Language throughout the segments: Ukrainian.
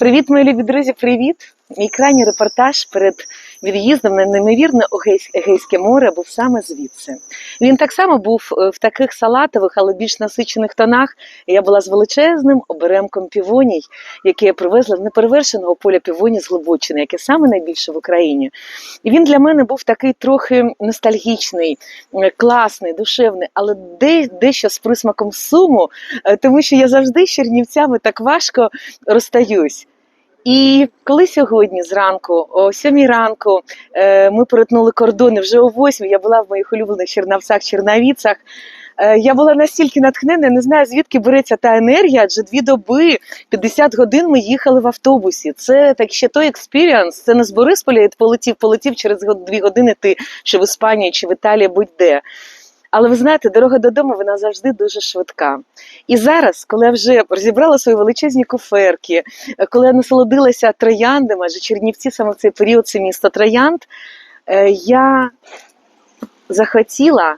Привіт, милі друзі, привіт! Мій крайній репортаж перед від'їздом на неймовірне Егейсь- Егейське море був саме звідси. Він так само був е, в таких салатових, але більш насичених тонах. Я була з величезним оберемком півоній, який я привезла з неперевершеного поля півоні з Глибочини, яке саме найбільше в Україні. І він для мене був такий трохи ностальгічний, е, класний, душевний, але де, дещо з присмаком суму, е, тому що я завжди з Чернівцями так важко розстаюсь. І коли сьогодні зранку, о 7 ранку, е, ми перетнули кордони вже о 8, я була в моїх улюблених Чернавцях, Чернавіцях. е, Я була настільки натхнена, не знаю, звідки береться та енергія, адже дві доби, 50 годин ми їхали в автобусі. Це так ще той експіріанс. Це не з Борисполя, і полетів, полетів через дві години ти чи в Іспанії, чи в Італії, будь-де. Але ви знаєте, дорога додому вона завжди дуже швидка. І зараз, коли я вже розібрала свої величезні куферки, е, коли я насолодилася трояндами, адже Чернівці саме в цей період це місто троянд, е, я захотіла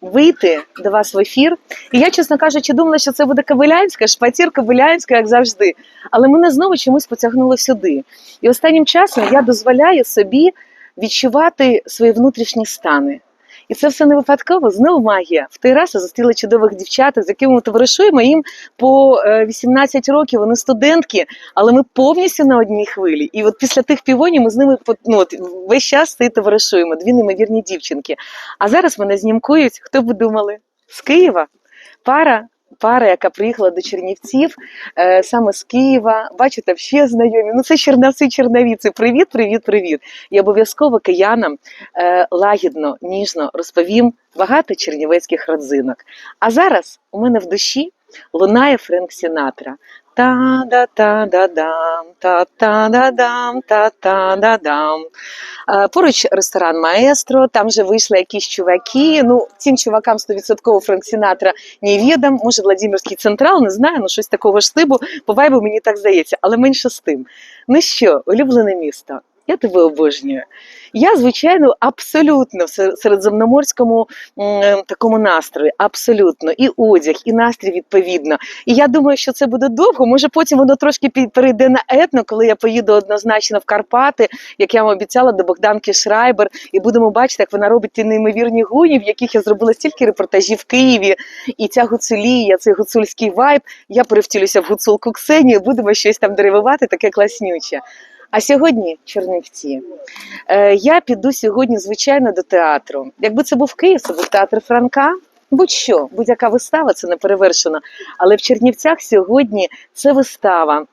вийти до вас в ефір. І я, чесно кажучи, думала, що це буде Кабилянська, шпатір Кабилянська, як завжди. Але мене знову чомусь потягнуло сюди. І останнім часом я дозволяю собі відчувати свої внутрішні стани. І це все не випадково, знову магія. В той раз я зустріла чудових дівчат, з якими ми товаришуємо. Їм по е, 18 років, вони студентки, але ми повністю на одній хвилі. І от після тих півонів ми з ними ну, от, весь час і товаришуємо. Дві неймовірні дівчинки. А зараз мене знімкують, хто б думали? З Києва. Пара. Пара, яка приїхала до Чернівців е, саме з Києва. Бачите, ще знайомі. Ну це Чернавці, Чернавіці. Привіт, привіт, привіт. І обов'язково киянам е, лагідно, ніжно розповім багато чернівецьких родзинок. А зараз у мене в душі лунає Френк Сінатра. Та-да-та-да-дам, та-та-да-дам, та-та-да-дам. Поруч ресторан Маестро, там же вийшли якісь чуваки. Ну, цим чувакам 100% Франк Сінатра невідом. Може, Владимирський централ, не знаю, ну щось такого ж типу. По вайбу мені так здається, але менше з тим. Ну що, улюблене місто, я тебе обожнюю. Я, звичайно, абсолютно в сер- середземноморському такому настрої, абсолютно, і одяг, і настрій відповідно. І я думаю, що це буде довго. Може, потім воно трошки перейде на етно, коли я поїду однозначно в Карпати, як я вам обіцяла, до Богданки Шрайбер, і будемо бачити, як вона робить ті неймовірні гуні, в яких я зробила стільки репортажів в Києві, і ця гуцулія, цей гуцульський вайб. Я перевтілюся в гуцулку Ксенію, будемо щось там деревувати, таке класнюче. А сьогодні Чернівці. Е, я піду сьогодні, звичайно, до театру. Якби це був Київ, це був театр Франка. Будь-що, будь-яка вистава, це не перевершено. Але в Чернівцях сьогодні це вистава.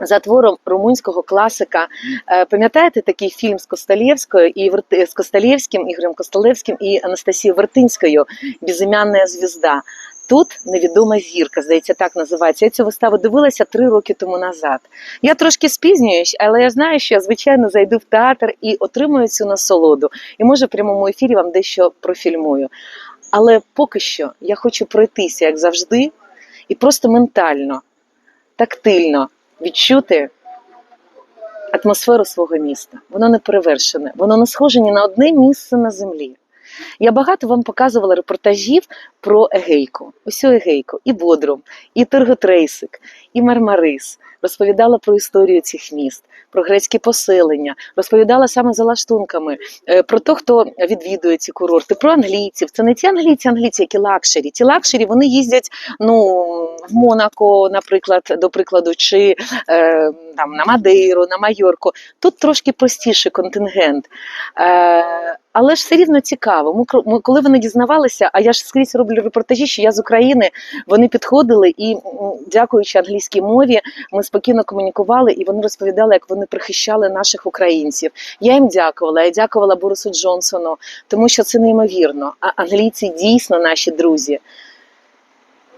За твором румунського класика, Е, пам'ятаєте такий фільм з Косталєвською і з Косталєвським, Ігорем Косталевським і Анастасією Вертинською Безім'янна звізда. Тут невідома зірка, здається, так називається. Я цю виставу дивилася три роки тому назад. Я трошки спізнююсь, але я знаю, що я звичайно зайду в театр і отримую цю насолоду. І може в прямому ефірі вам дещо профільмую. Але поки що я хочу пройтися, як завжди, і просто ментально, тактильно відчути атмосферу свого міста. Воно не перевершене, воно не схоже ні на одне місце на землі. Я багато вам показувала репортажів про Егейку. Усю Егейку, і Бодрум, і Тирготрейсик, і Мармарис. Розповідала про історію цих міст, про грецькі поселення, розповідала саме за лаштунками е, про те, хто відвідує ці курорти, про англійців. Це не ті англійці, англійці, які лакшері. Ті лакшері вони їздять ну, в Монако, наприклад, до прикладу, чи е, там, на Мадейру, на Майорку. Тут трошки простіший контингент. Е, але ж все рівно цікаво. Ми, коли вони дізнавалися, а я ж скрізь роблю репортажі, що я з України, вони підходили і, дякуючи англійській мові, ми спокійно комунікували, і вони розповідали, як вони прихищали наших українців. Я їм дякувала, я дякувала Борису Джонсону, тому що це неймовірно. А англійці дійсно наші друзі.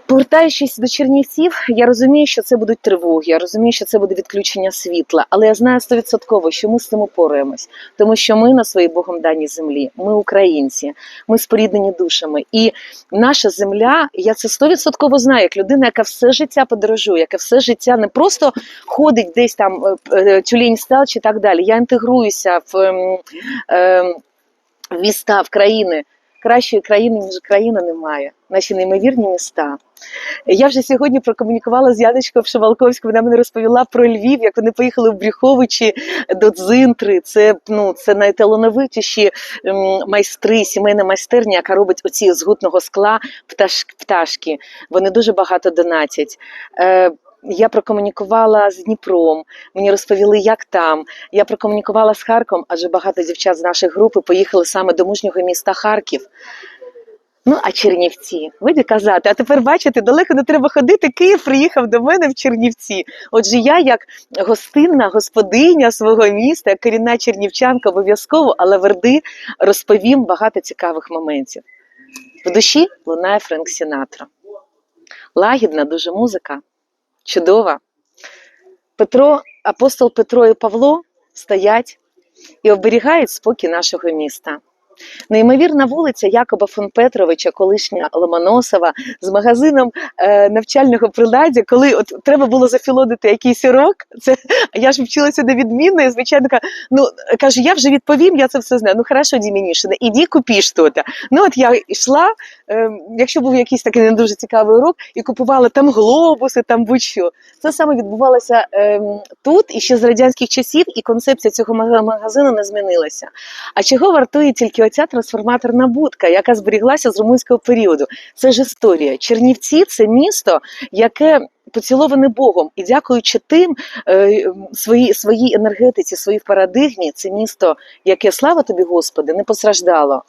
Повертаючись до Чернівців, я розумію, що це будуть тривоги, я розумію, що це буде відключення світла, але я знаю стовідсотково, що ми з цим упораємось, тому що ми на своїй Богом даній землі, ми українці, ми споріднені душами. І наша земля, я це стовідсотково знаю, як людина, яка все життя подорожує, яка все життя не просто ходить десь там е, е, тюлінь стал чи так далі. Я інтегруюся в ем, ем, міста, в країни. Кращої країни, ніж країна немає. Наші неймовірні міста. Я вже сьогодні прокомунікувала з Яночкою Пшивалковською. Вона мені розповіла про Львів, як вони поїхали в Брюховичі до Дзинтри. Це ну це найталановитіші майстри, сімейна майстерня, яка робить оці з гутного скла пташ, пташки. Вони дуже багато донатять. Я прокомунікувала з Дніпром, мені розповіли, як там. Я прокомунікувала з Харковом, адже багато дівчат з нашої групи поїхали саме до мужнього міста Харків. Ну, а Чернівці, виді казати, а тепер бачите, далеко не треба ходити. Київ приїхав до мене в Чернівці. Отже, я, як гостинна господиня свого міста, як корінна чернівчанка, обов'язково, але верди розповім багато цікавих моментів. В душі лунає Френк Сінатра. Лагідна дуже музика, чудова. Петро, апостол Петро і Павло стоять і оберігають спокій нашого міста. Неймовірна вулиця Якоба фон Петровича, колишня Ломоносова, з магазином е, навчального приладдя, коли от треба було зафілодити якийсь урок. Це я ж вчилася невідмінно, і звичайно ну каже, я вже відповім, я це все знаю. Ну хорошо, Дімінішина, іди купі щось. Ну от я йшла, е, якщо був якийсь такий не дуже цікавий урок, і купувала там глобуси, там будь-що. Це саме відбувалося е, тут і ще з радянських часів, і концепція цього магазину не змінилася. А чого вартує тільки оця трансформаторна будка, яка зберіглася з румунського періоду? Це ж історія. Чернівці це місто, яке поціловане Богом, і дякуючи тим е, своїй своїй енергетиці, своїй парадигмі, це місто, яке слава тобі, Господи, не постраждало.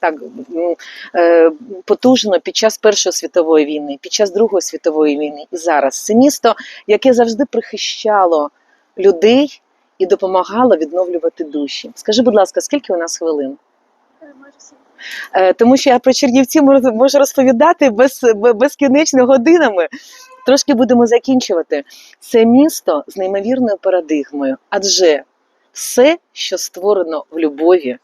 Так е, потужно під час Першої світової війни, під час Другої світової війни і зараз це місто, яке завжди прихищало людей і допомагало відновлювати душі. Скажи, будь ласка, скільки у нас хвилин? Е, Тому що я про Чернівці можу, розповідати без, безкінечно годинами. Трошки будемо закінчувати. Це місто з неймовірною парадигмою, адже все, що створено в любові,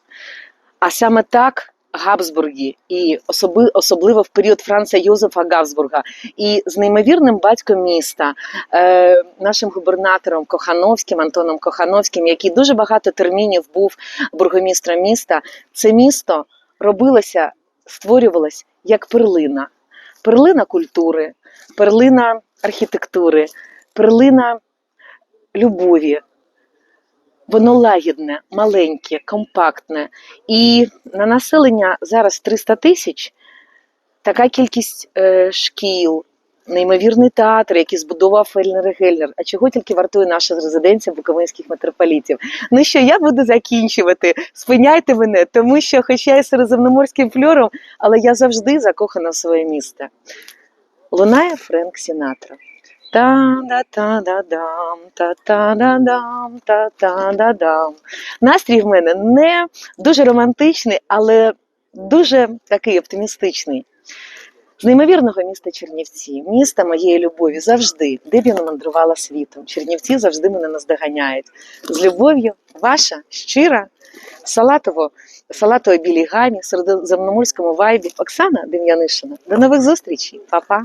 а саме так. Габсбурги і особи, особливо в період Франца Йозефа Габсбурга, і з неймовірним батьком міста, е, нашим губернатором Кохановським, Антоном Кохановським, який дуже багато термінів був бургомістром міста. Це місто робилося, створювалось як перлина, перлина культури, перлина архітектури, перлина любові. Воно лагідне, маленьке, компактне. І на населення зараз 300 тисяч. Така кількість е, шкіл, неймовірний театр, який збудував Фельнер Гельнер. А чого тільки вартує наша резиденція буковинських митрополітів? Ну що, я буду закінчувати. Спиняйте мене, тому що, хоча я середземноморським фльором, але я завжди закохана в своє місто. Лунає Френк Сінатра. Та-да-та-да-дам, та-та-да-дам, та-та-да-дам. Настрій в мене не дуже романтичний, але дуже такий оптимістичний. З неймовірного міста Чернівці, міста моєї любові, завжди, де б я не мандрувала світом. Чернівці завжди мене наздоганяють. З любов'ю, ваша щира, салатово, салатово білій гамі, середземноморському вайбі. Оксана Дем'янишина. До нових зустрічей, Па-па!